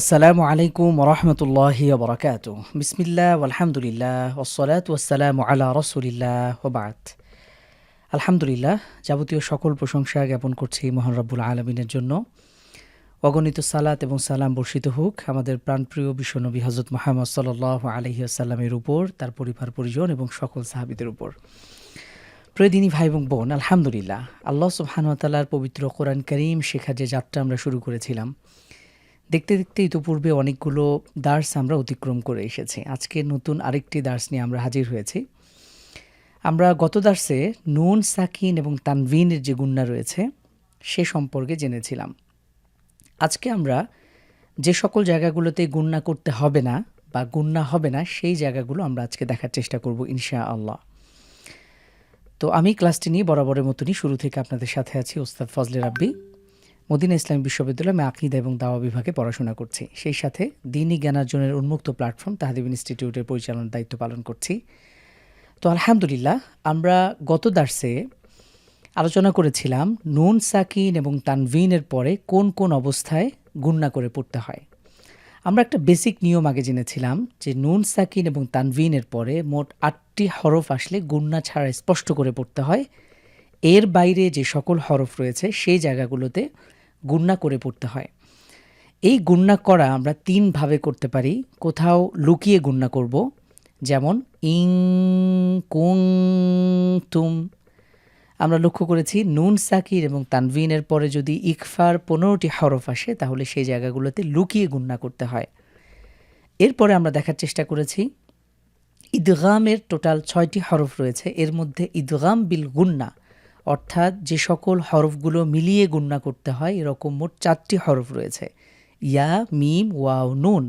আসসালামু আলাইকুম রহমতুল্লাহি বরকাত বিসমিল্লাহ আলহামদুলিল্লাহ ওসলাত ওয়াসালাম আলা রসুলিল্লাহ ওবাত আলহামদুলিল্লাহ, যাবতীয় সকল প্রশংসা জ্ঞাপন করছি মোহন রব্বুল আলমিনের জন্য। অগণিত সালাত এবং সালাম বর্ষিত হোক আমাদের প্রাণপ্রিয় বিশ্বনবী হজরত মোহাম্মদ সাল আলহি আসাল্লামের উপর, তার পরিবার, পরিজন এবং সকল সাহাবিদের উপর। প্রয়োদিনী ভাই এবং বোন, আলহামদুলিল্লাহ, আল্লাহ সুবহানুতালার পবিত্র কোরআন করিম শেখার যে যাত্রা আমরা শুরু করেছিলাম দেখতে দেখতে ইতোপূর্বে অনেকগুলো দার্স আমরা অতিক্রম করে এসেছি। আজকে নতুন আরেকটি দার্স নিয়ে আমরা হাজির হয়েছি। আমরা গত দার্সে নুন, সাকিন এবং তানভিনের যে গুন্না রয়েছে, সে সম্পর্কে জেনেছিলাম। আজকে আমরা যে সকল জায়গাগুলোতে গুন্না করতে হবে না বা গুন্না হবে না, সেই জায়গাগুলো আমরা আজকে দেখার চেষ্টা করব ইনশা আল্লাহ তো আমি ক্লাসটি নিয়ে বরাবরের মতনই শুরু থেকে আপনাদের সাথে আছি ওস্তাদ ফজলে রাব্বি। মদিনা ইসলামী বিশ্ববিদ্যালয়ে আমি আকিদা এবং দাওয়া বিভাগে পড়াশোনা করছি। সেই সাথে দিনই জ্ঞানার্জনের উন্মুক্ত প্ল্যাটফর্ম তাহাদিব ইনস্টিটিউটের পরিচালনার দায়িত্ব পালন করছি। তো আলহামদুলিল্লাহ, আমরা গত দার্সে আলোচনা করেছিলাম নুন, সাকিন এবং তানভিনের পরে কোন কোন অবস্থায় গুন্না করে পড়তে হয়। আমরা একটা বেসিক নিয়ম আগে জেনেছিলাম যে নুন, সাকিন এবং তানভিনের পরে মোট আটটি হরফ আসলে গুন্না ছাড়া স্পষ্ট করে পড়তে হয়। এর বাইরে যে সকল হরফ রয়েছে সেই জায়গাগুলোতে গুন্না করে পড়তে হয়। এই গুন্না করা আমরা তিনভাবে করতে পারি। কোথাও লুকিয়ে গুন্না করব, যেমন, ইং, কুং, তুম। আমরা লক্ষ্য করেছি নুন সাকির এবং তানভিনের পরে যদি ইকফার পনেরোটি হরফ আসে, তাহলে সেই জায়গাগুলোতে লুকিয়ে গুন্না করতে হয়। এরপরে আমরা দেখার চেষ্টা করেছি ঈদগামের টোটাল ছয়টি হরফ রয়েছে। এর মধ্যে ঈদগাম বিল গুন্না অর্থাৎ যে সকল হরফগুলো মিলিয়ে গুন্না করতে হয়, এরকম মোট চারটি হরফ রয়েছে। ইয়া, মিম, ওয়াও, নুন।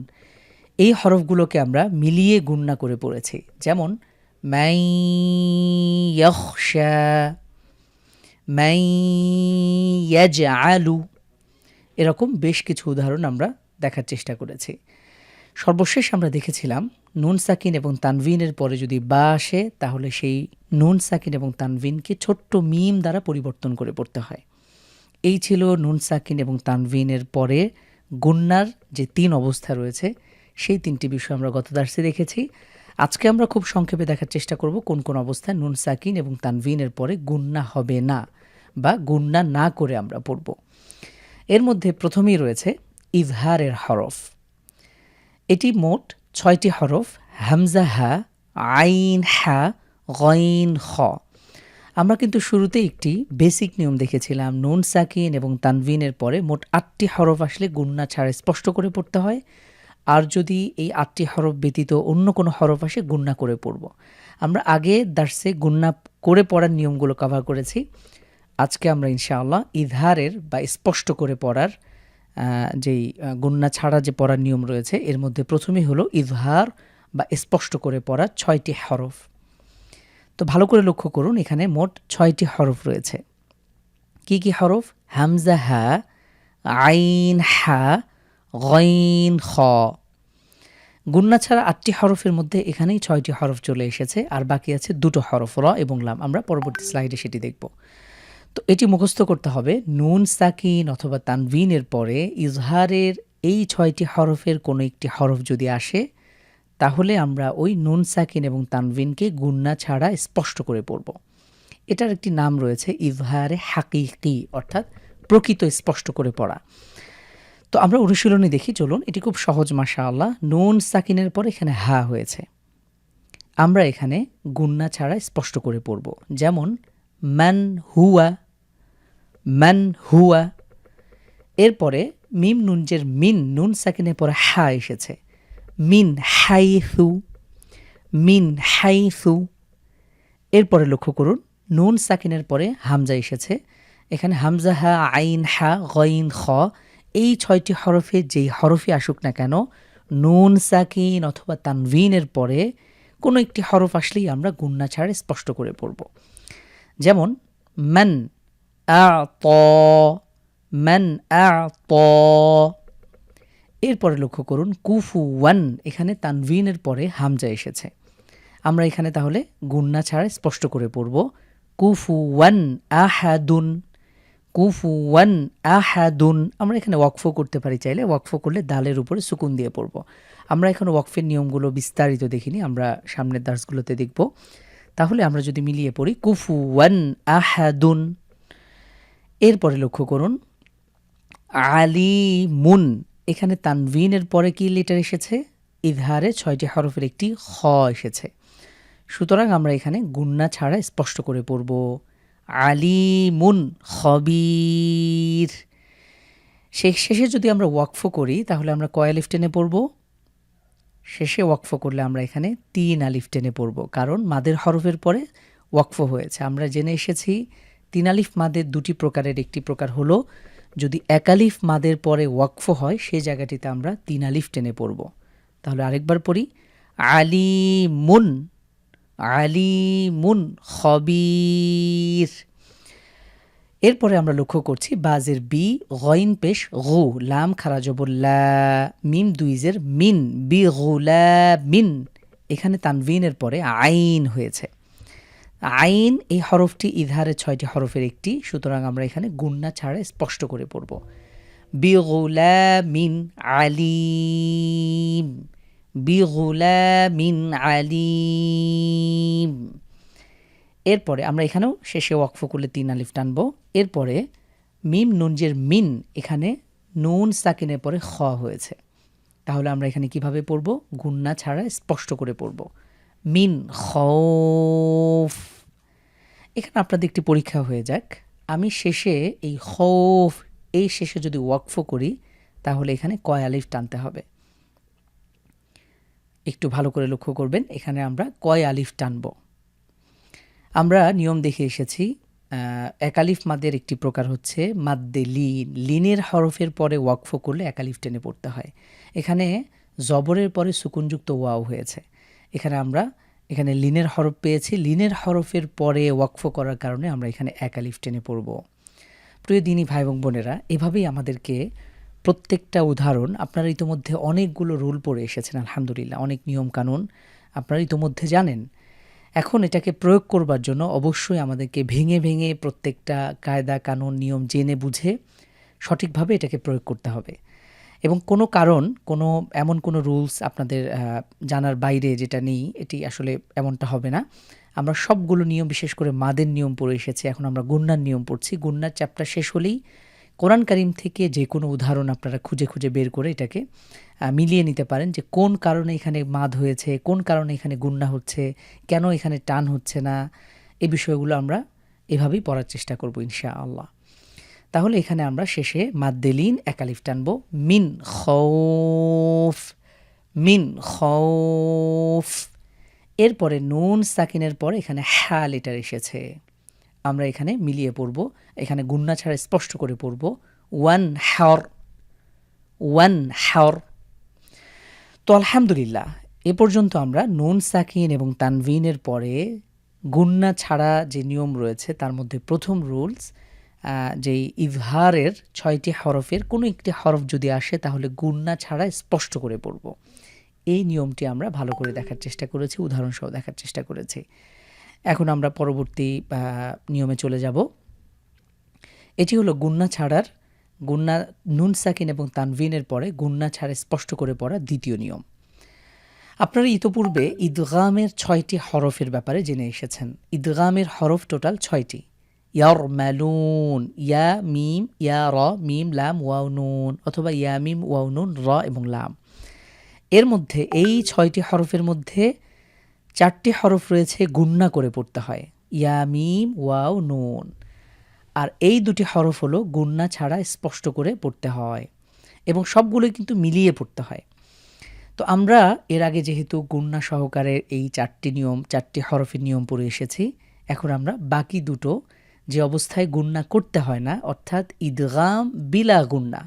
এই হরফগুলোকে আমরা মিলিয়ে গুন্না করে পড়েছি। যেমন মাই ইয়খশা মাই আলু এরকম বেশ কিছু উদাহরণ আমরা দেখার চেষ্টা করেছি। সর্বশেষ আমরা দেখেছিলাম, নুন সাকিন এবং তানভিনের পরে যদি বা আসে, তাহলে সেই নুন সাকিন এবং তানভিনকে ছোট্ট মিম দ্বারা পরিবর্তন করে পড়তে হয়। এই ছিল নুন সাকিন এবং তানভিনের পরে গুন্নার যে তিন অবস্থা রয়েছে, সেই তিনটি বিষয় আমরা গত দার্সে দেখেছি। আজকে আমরা খুব সংক্ষেপে দেখার চেষ্টা করব কোন কোন অবস্থায় নুন সাকিন এবং তানভিনের পরে গুন্না হবে না বা গুন্না না করে আমরা পড়ব। এর মধ্যে প্রথমেই রয়েছে ইজহারের হরফ। এটি মোট ছয়টি হরফ, হামজা, হা, আইন, হা, গইন, খ। আমরা কিন্তু শুরুতে একটি বেসিক নিয়ম দেখেছিলাম, নুন, সাকিন এবং তানভিনের পরে মোট আটটি হরফ আসলে গুন্না ছাড়া স্পষ্ট করে পড়তে হয়। আর যদি এই আটটি হরফ ব্যতীত অন্য কোনো হরফ আসে গুন্না করে পড়ব। আমরা আগে দার্সে গুন্না করে পড়ার নিয়মগুলো কভার করেছি। আজকে আমরা ইনশাআল্লাহ ইধারের বা স্পষ্ট করে পড়ার যেই গুন্না ছাড়া যে পড়ার নিয়ম রয়েছে, এর মধ্যে প্রথমেই হলো ইজহার বা স্পষ্ট করে পড়া ছয়টি হরফ। তো ভালো করে লক্ষ্য করুন, এখানে মোট ছয়টি হরফ রয়েছে। কি কি হরফ? হামজা, হা, আইন, হা, গইন, খ। গুন্না ছাড়া আটটি হরফের মধ্যে এখানেই ছয়টি হরফ চলে এসেছে, আর বাকি আছে দুটো হরফ, র এবং লাম। আমরা পরবর্তী স্লাইডে সেটি দেখব। তো এটি মুখস্থ করতে হবে নুন, সাকিন অথবা তানভিনের পরে ইজহারের এই ছয়টি হরফের কোনো একটি হরফ যদি আসে, তাহলে আমরা ওই নুন, সাকিন এবং তানভিনকে গুন্না ছাড়া স্পষ্ট করে পড়ব। এটার একটি নাম রয়েছে ইজহারে হাকিকি, অর্থাৎ প্রকৃত স্পষ্ট করে পড়া। তো আমরা অনুশীলনী দেখি, চলুন, এটি খুব সহজ মাসা আল্লাহ নুন, সাকিনের পর এখানে হা হয়েছে। আমরা এখানে গুন্না ছাড়া স্পষ্ট করে পড়ব। যেমন, ম্যান হুয়া ম্যান হুয়া, এরপরে মিম নুনজের মিন, নুন সাকিনের পরে হা এসেছে। মিন হাইথু মিন হাইথু এরপরে লক্ষ্য করুন, নুন সাকিনের পরে হামজা এসেছে। এখানে হামজা হা, আইন হা, গইন খ, এই ছয়টি হরফে যেই হরফে আসুক না কেন, নুন সাকিন অথবা তানভিনের পরে কোনো একটি হরফ আসলেই আমরা গুন্না ছাড়ে স্পষ্ট করে পড়ব। যেমন ম্যান ম্যান আ ত এরপরে লক্ষ্য করুন কুফু ওয়ান এখানে তানভিনের পরে হামজা এসেছে। আমরা এখানে তাহলে গুন্না ছাড়া স্পষ্ট করে পড়ব। কুফু ওয়ান আহাদুন কুফুয়ান আহাদুন। আমরা এখানে ওয়াকফ করতে পারি চাইলে, ওয়াকফ করলে দালের উপরে সুকুন দিয়ে পড়ব। আমরা এখন ওয়াকফের নিয়মগুলো বিস্তারিত দেখিনি, আমরা সামনের দাসগুলোতে দেখব। তাহলে আমরা যদি মিলিয়ে পড়ি কুফুয়ান আহাদুন এরপরে লক্ষ্য করুন, আলিমুন, এখানে তানভিনের পরে কি লেটার এসেছে? ইজহারে ছয়টি হরফের একটি খ এসেছে। সুতরাং আমরা এখানে গুন্না ছাড়া স্পষ্ট করে পড়ব, আলিমুন খবির। শেষ শেষে যদি আমরা ওয়াকফ করি, তাহলে আমরা কয় আলিফ টেনে পড়ব? শেষে ওয়াকফ করলে আমরা এখানে তিন আলিফ টেনে পড়ব, কারণ মাদের হরফের পরে ওয়াকফ হয়েছে। আমরা জেনে এসেছি তিন আলিফ মাদের দুটি প্রকারের একটি প্রকার হলো, যদি একালিফ মাদের পরে ওয়াকফ হয় সেই জায়গাটিতে আমরা তিন আলিফ টেনে পড়ব। তাহলে আরেকবার পড়ি। আলিমুন আলিমুন খবির। এরপরে আমরা লক্ষ্য করছি বাজের বি, গইন পেশ গু, লাম খারাজবুল্লা মিম দুইজের মিন, বি গুলা মিন। এখানে তানভিনের পরে আইন হয়েছে। আইন এই হরফটি ইধারের ছয়টি হরফের একটি, সুতরাং আমরা এখানে গুন্না ছাড়া স্পষ্ট করে পড়ব। বি গুলা মিন আলিম, বিগুলামিন আলিম। এরপরে আমরা এখানেও শেষে ওয়াকফ করলে তিন আলিফ টানব। এরপরে মিম নুনজের মিন এখানে নুন সাকিনের পরে খ হয়েছে। তাহলে আমরা এখানে কীভাবে পড়ব? গুন্না ছাড়া স্পষ্ট করে পড়ব। মিন খৌফ। এখানে আপনাদের একটি পরীক্ষা হয়ে যাক। আমি শেষে এই খৌফ, এই শেষে যদি ওয়াকফ করি, তাহলে এখানে কয় আলিফ টানতে হবে? একটু ভালো করে লক্ষ্য করবেন, এখানে আমরা কয় আলিফ টানব। আমরা নিয়ম দেখে এসেছি একালিফ মাদের একটি প্রকার হচ্ছে মাদ্দে লিন। লিনের হরফের পরে ওয়াকফ করলে একালিফ টেনে পড়তে হয়। এখানে জবরের পরে সুকুনযুক্ত ওয়াও হয়েছে। এখানে আমরা, এখানে লিনের হরফ পেয়েছি। লিনের হরফের পরে ওয়াকফ করার কারণে আমরা এখানে একালিফ টেনে পড়ব। প্রিয় দিনী ভাই এবং বোনেরা, এভাবেই আমাদেরকে প্রত্যেকটা উদাহরণ, আপনারা ইতোমধ্যে অনেকগুলো রুল পড়ে এসেছেন, আলহামদুলিল্লাহ, অনেক নিয়ম কানুন আপনারা ইতোমধ্যে জানেন। এখন এটাকে প্রয়োগ করবার জন্য অবশ্যই আমাদেরকে ভেঙে ভেঙে প্রত্যেকটা কায়দা, কানুন, নিয়ম জেনে বুঝে সঠিকভাবে এটাকে প্রয়োগ করতে হবে। এবং কোনো কারণ, কোনো, এমন কোনো রুলস আপনাদের জানার বাইরে যেটা নেই, এটি আসলে এমনটা হবে না। আমরা সবগুলো নিয়ম, বিশেষ করে মাদের নিয়ম পড়ে এসেছি, এখন আমরা গুন্নার নিয়ম পড়ছি। গুন্নার চ্যাপ্টার শেষ হলেই কোরআন কারিম থেকে যে কোনো উদাহরণ আপনারা খুঁজে খুঁজে বের করে এটাকে মিলিয়ে নিতে পারেন যে কোন কারণে এখানে মাদ হয়েছে, কোন কারণে এখানে গুন্না হচ্ছে, কেন এখানে টান হচ্ছে না এই বিষয়গুলো আমরা এভাবেই পড়ার চেষ্টা করব ইনশা আল্লাহ তাহলে এখানে আমরা শেষে মাদ্দেলিন একালিফ টানব। মিন খৌফ মিন খৌফ। এরপরে নুন সাকিনের পরে এখানে হ্যা লেটার এসেছে। আমরা এখানে মিলিয়ে পড়ব। এখানে গুন্না ছাড়া স্পষ্ট করে পড়ব। ওয়ান হ্যার ওয়ান হ্যার তো আলহামদুলিল্লাহ, এ পর্যন্ত আমরা নুন সাকিন এবং তানভিনের পরে গুন্না ছাড়া যে নিয়ম রয়েছে, তার মধ্যে প্রথম রুলস যেই ইভহারের ছয়টি হরফের কোনো একটি হরফ যদি আসে, তাহলে গুন্না ছাড়া স্পষ্ট করে পড়ব। এই নিয়মটি আমরা ভালো করে দেখার চেষ্টা করেছি, উদাহরণসহ দেখার চেষ্টা করেছি। এখন আমরা পরবর্তী নিয়মে চলে যাব। এটি হলো গুন্না ছাড়ার, গুন্না নুন সাকিন এবং তানভিনের পরে গুন্না ছাড়ে স্পষ্ট করে পড়া দ্বিতীয় নিয়ম। আপনারা ইতোপূর্বে ঈদগামের ছয়টি হরফের ব্যাপারে জেনে এসেছেন। ঈদগামের হরফ টোটাল ছয়টি। ইয়ার ম্যালুন ইয়া মিম ইয়া র মিম লাম ওয়াও নুন অথবা ইয়া মিম ওয়াও নুন র এবং লাম এর মধ্যে এই ছয়টি হরফের মধ্যে চারটি হরফ রয়েছে গুন্না করে পড়তে হয়। ইয়ামিম ওয়াও নুন আর এই দুটি হরফ হলো গুন্না ছাড়া স্পষ্ট করে পড়তে হয় এবং সবগুলোই কিন্তু মিলিয়ে পড়তে হয়। তো আমরা এর আগে যেহেতু গুন্না সহকারে এই চারটি নিয়ম, চারটি হরফের নিয়ম পড়ে এসেছি, এখন আমরা বাকি দুটো যে অবস্থায় গুন্না করতে হয় না, অর্থাৎ ঈদগাম বিলা গুন্না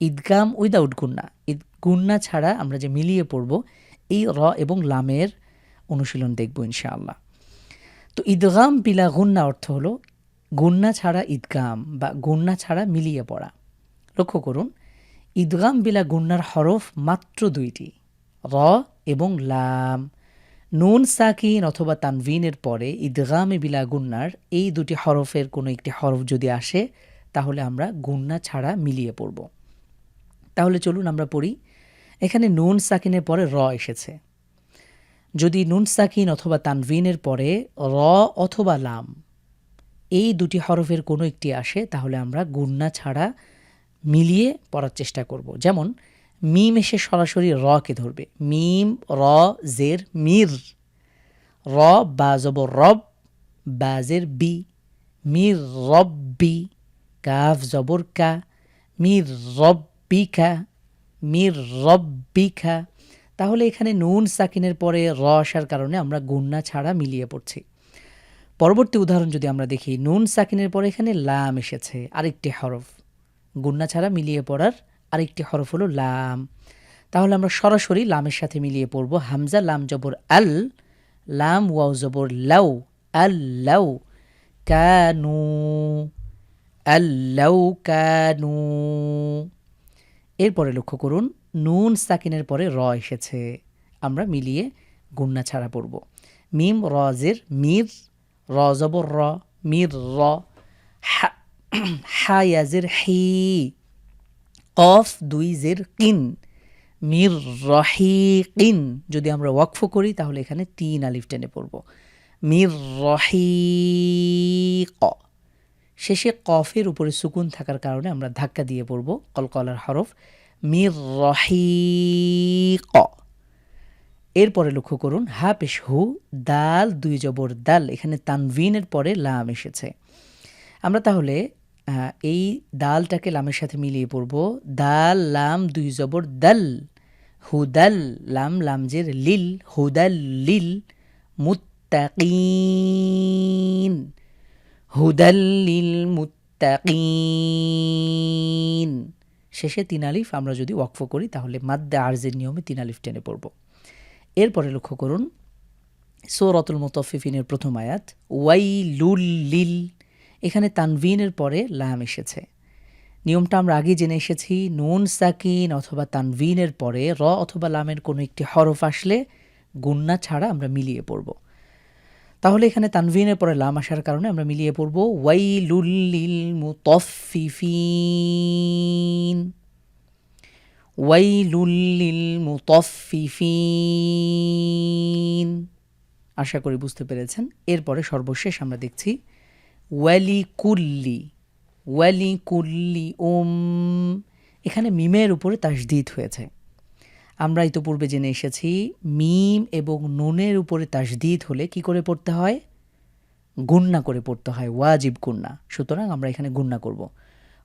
ঈদগাম উইদাউট গুন্না। ঈদ গুন্না ছাড়া আমরা যে মিলিয়ে পড়ব, এই র এবং লামের অনুশীলন দেখব ইনশাআল্লাহ। তো ঈদগাম বিলা গুন্না অর্থ হলো গুন্না ছাড়া ঈদগাম বা গুন্না ছাড়া মিলিয়ে পড়া। লক্ষ্য করুন ঈদগাম বিলা গুন্নার হরফ মাত্র দুইটি, র এবং লাম। নুন সাকিন অথবা তানভিনের পরে ঈদগামে বিলা গুন্নার এই দুটি হরফের কোনো একটি হরফ যদি আসে, তাহলে আমরা গুন্না ছাড়া মিলিয়ে পড়ব। তাহলে চলুন আমরা পড়ি। এখানে নুন সাকিনের পরে র এসেছে। যদি নুন সাকিন অথবা তানভিনের পরে র অথবা লাম এই দুটি হরফের কোনো একটি আসে, তাহলে আমরা গুন্না ছাড়া মিলিয়ে পড়ার চেষ্টা করব। যেমন মিম এসে সরাসরি রকে ধরবে। মিম, র, জের, মির। র, বা জবর রব বাজের বি। মির রব্বি কাফ জবর, কা। মির রব্বিকা মির রব্বিকা তাহলে এখানে নুন সাকিনের পরে র আসার কারণে আমরা গুন্না ছাড়া মিলিয়ে পড়ছি। পরবর্তী উদাহরণ যদি আমরা দেখি, নুন সাকিনের পরে এখানে লাম এসেছে, আরেকটি হরফ। গুন্না ছাড়া মিলিয়ে পড়ার আরেকটি হরফ হলো লাম। তাহলে আমরা সরাসরি লামের সাথে মিলিয়ে পড়ব হামজা, লাম জবর আল, লাম ওয়াও জবর লাউ, আল লাউ কানু আল্লাউ কানু। এরপরে লক্ষ্য করুন, নুন সাকিনের পরে র এসেছে। আমরা মিলিয়ে গুন্না ছাড়া পড়ব। মিম, রজের, মির, র জবর র, মির, র হায়াজের হি। কফ দুই জের কিন, মির রহিকিন। যদি আমরা ওয়াকফ করি, তাহলে এখানে তিন আলিফ টেনে পড়ব। মির রহিক। শেষে কফের উপরে সুকুন থাকার কারণে আমরা ধাক্কা দিয়ে পড়ব, কলকলার হরফ। মির রহিক। এরপরে লক্ষ্য করুন হা পেশ হু, দাল, দুই জবর দাল। এখানে তানভিনের পরে লাম এসেছে। আমরা তাহলে এই দালটাকে লামের সাথে মিলিয়ে পড়ব। দাল, লাম, দুই জবর, দাল। হুদাল, লাম, লামজের লিল। হুদাল, লিল, মুত্তাকিন। হুদাল, লিল, মুত্তাকিন। শেষে তিন আলিফ, আমরা যদি ওয়াকফ করি, তাহলে মাদ্দা আর্জের নিয়মে তিন আলিফ টেনে পড়ব। এরপরে লক্ষ্য করুন, সৌরতুল মুতফিফিনের প্রথম আয়াত ওয়াই লুল লিল। এখানে তানভিনের পরে লাম এসেছে। নিয়মটা আমরা আগে জেনে এসেছি, নুন, সাকিন অথবা তানভিনের পরে র অথবা লামের কোনো একটি হরফ আসলে গুন্না ছাড়া আমরা মিলিয়ে পড়ব। তাহলে এখানে তানভিনের পরে লাম আসার কারণে আমরা মিলিয়ে পড়ব, ওয়াইলুল্লিল মুতফিফিন ওয়াইলুল্লিল মুতফিফিন আশা করি বুঝতে পেরেছেন। এরপরে সর্বশেষ আমরা দেখছি ওয়ালি কুল্লি ওয়ালি কুল্লি ওম এখানে মিমের উপরে তাসদিদ হয়েছে। আমরা ইতোপূর্বে জেনে এসেছি, মিম এবং নুনের উপরে তাসদিদ হলে কি করে পড়তে হয়? গুন্না করে পড়তে হয়, ওয়াজিব গুন্না। সুতরাং আমরা এখানে গুন্না করব।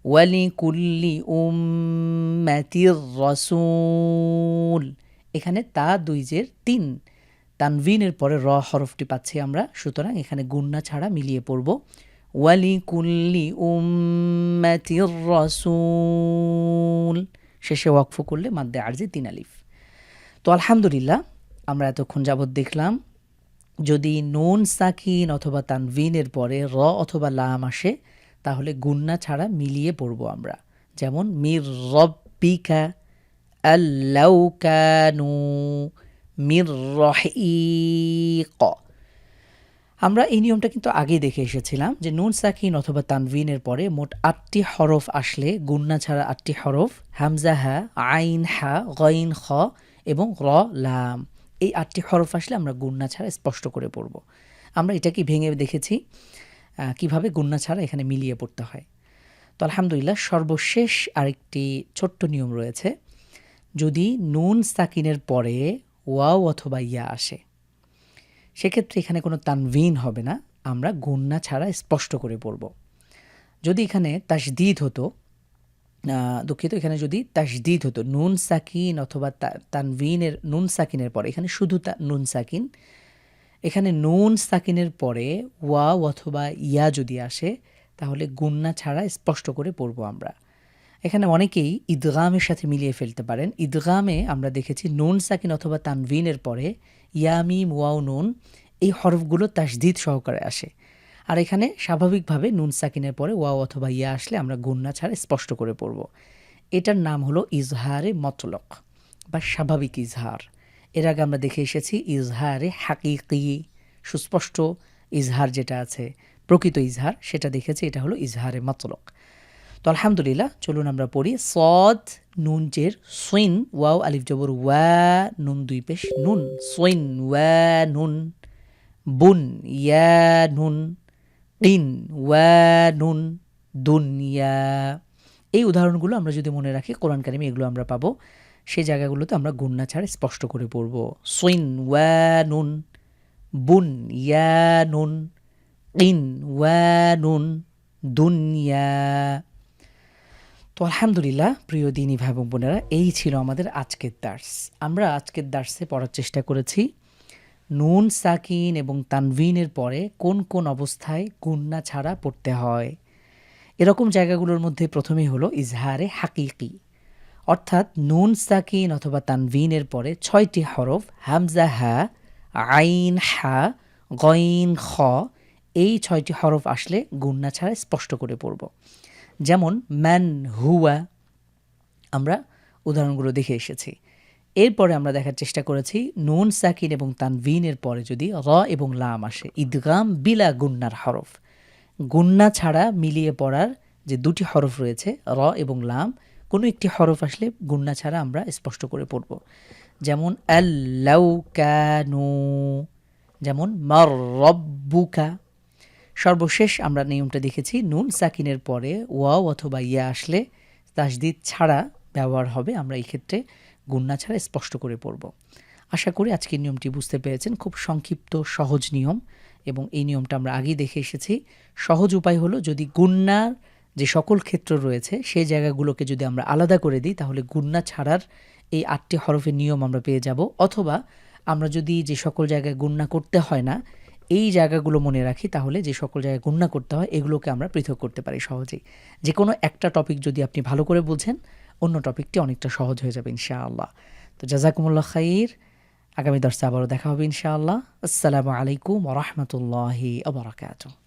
ওয়ালি কুল্লি উম ম্যাতির রসুল। এখানে তা দুই জের তিন। তানভিনের পরে র হরফটি পাচ্ছি আমরা, সুতরাং এখানে গুন্না ছাড়া মিলিয়ে পড়ব। ওয়ালি কুল্লি উম্মাতির রসুল শেষে ওয়াকফ করলে মাদ্দে আরজি তিন আলিফ। তো আলহামদুলিল্লাহ, আমরা এতক্ষণ যাবৎ দেখলাম, যদি নুন সাকিন অথবা তানভিনের পরে র অথবা লাম আসে, তাহলে গুন্না ছাড়া মিলিয়ে পড়ব আমরা। যেমন, মির রব্বিকা আল্লাউকানু মির রহিক। আমরা এই নিয়মটা কিন্তু আগেই দেখে এসেছিলাম যে নুন, সাকিন অথবা তানভিনের পরে মোট আটটি হরফ আসলে গুন্না ছাড়া আটটি হরফ, হামজা হা, আইন হা, গইন খ এবং র, লাম। এই আটটি হরফ আসলে আমরা গুন্না ছাড়া স্পষ্ট করে পড়ব। আমরা এটাকে ভেঙে দেখেছি কীভাবে গুন্না ছাড়া এখানে মিলিয়ে পড়তে হয়। তো আলহামদুলিল্লাহ, সর্বশেষ আরেকটি ছোট্ট নিয়ম রয়েছে। যদি নুন, সাকিনের পরে ওয়াও অথবা ইয়া আসে সেক্ষেত্রে এখানে কোনো তানভিন হবে না। আমরা গুন্না ছাড়া স্পষ্ট করে পড়ব। যদি এখানে তাসদিদ হতো দুঃখিত, এখানে যদি তাসদিদ হতো, নুন সাকিন অথবা তানভিনের, নুন সাকিনের পরে, এখানে শুধু নুন সাকিন, এখানে নুন সাকিনের পরে ওয়া অথবা ইয়া যদি আসে, তাহলে গুন্না ছাড়া স্পষ্ট করে পড়ব আমরা। এখানে অনেকেই ঈদগামের সাথে মিলিয়ে ফেলতে পারেন। ঈদগামে আমরা দেখেছি নুন সাকিন অথবা তানভিনের পরে ইয়ামি, মুয়াও নুন এই হরফগুলো তাসদিদ সহকারে আসে। আর এখানে স্বাভাবিকভাবে নুন সাকিনের পরে ওয়াও অথবা ইয়া আসলে আমরা গুন্না ছাড়া স্পষ্ট করে পড়ব। এটার নাম হলো ইজহারে মতলক বা স্বাভাবিক ইজহার। এর আগে আমরা দেখে এসেছি ইজহারে হাকিকি, সুস্পষ্ট ইজহার যেটা আছে, প্রকৃত ইজহার, সেটা দেখেছি, এটা হলো ইজহারে মতলক। তো আলহামদুলিল্লাহ, চলুন আমরা পড়ি। সদ, নুন, জের, সুইন, ওয়াও, আলিফ, জবর, ওয়া, নুন, দুই পেশ, নুন, সুইন, ওয়া, নুন, বুন, ইয়া, নুন ইন ওয়া, নুন দুনিয়া এই উদাহরণগুলো আমরা যদি মনে রাখি, কোরআন কারিমে এগুলো আমরা পাবো। সেই জায়গাগুলোতে আমরা গুন্না ছাড়া স্পষ্ট করে পড়ব। সুইন, ওয়া, নুন, বুন, ইয়া, নুন ইন ওয়া, নুন দুনিয়া তো আলহামদুলিল্লাহ, প্রিয় দিনী ভাই বোন বোনেরা, এই ছিল আমাদের আজকের দার্স। আমরা আজকের দার্সে পড়ার চেষ্টা করেছি, নুন, সাকিন এবং তানভিনের পরে কোন কোন অবস্থায় গুন্না ছাড়া পড়তে হয়। এরকম জায়গাগুলোর মধ্যে প্রথমেই হলো ইজহারে হাকিকি। অর্থাৎ নুন, সাকিন অথবা তানভিনের পরে ছয়টি হরফ, হামজা, হা, আইন, হা, গইন, খ, এই ছয়টি হরফ আসলে গুন্না ছাড়া স্পষ্ট করে পড়ব। যেমন ম্যান হুয়া, আমরা উদাহরণগুলো দেখে এসেছি। এরপরে আমরা দেখার চেষ্টা করেছি নুন, সাকিন এবং তানভিনের পরে যদি র এবং লাম আসে। ঈদগাম বিলা গুন্নার হরফ। গুন্না ছাড়া মিলিয়ে পড়ার যে দুটি হরফ রয়েছে, র এবং লাম, কোনো একটি হরফ আসলে গুন্না ছাড়া আমরা স্পষ্ট করে পড়ব। যেমন আল্লাউ কানু, যেমন মার রব্বুকা সর্বশেষ আমরা নিয়মটা দেখেছি, নুন সাকিনের পরে ওয়াও অথবা ইয়া আসলে তাসদিদ ছাড়া ব্যবহার হবে, আমরা এই ক্ষেত্রে গুন্না ছাড়া স্পষ্ট করে পড়ব। আশা করি আজকের নিয়মটি বুঝতে পেরেছেন, খুব সংক্ষিপ্ত, সহজ নিয়ম এবং এই নিয়মটা আমরা আগেই দেখে এসেছি। সহজ উপায় হলো যদি গুন্নার যে সকল ক্ষেত্র রয়েছে, সেই জায়গাগুলোকে যদি আমরা আলাদা করে দিই, তাহলে গুন্না ছাড়ার এই আটটি হরফের নিয়ম আমরা পেয়ে যাব। অথবা আমরা যদি যে সকল জায়গায় গুন্না করতে হয় না এই জায়গাগুলো মনে রাখি, তাহলে যে সকল জায়গায় গণ্যা করতে হয়, এগুলোকে আমরা পৃথক করতে পারি সহজেই। যে কোনো একটা টপিক যদি আপনি ভালো করে বোঝেন, অন্য টপিকটি অনেকটা সহজ হয়ে যাবে, ইনশাআল্লাহ। তো জাজাকুমুল্লাহ খাইর, আগামী দর্শে আবারও দেখা হবে, ইনশাআল্লাহ। আসসালামু আলাইকুম রহমতুল্লাহ আবরাকাতুহ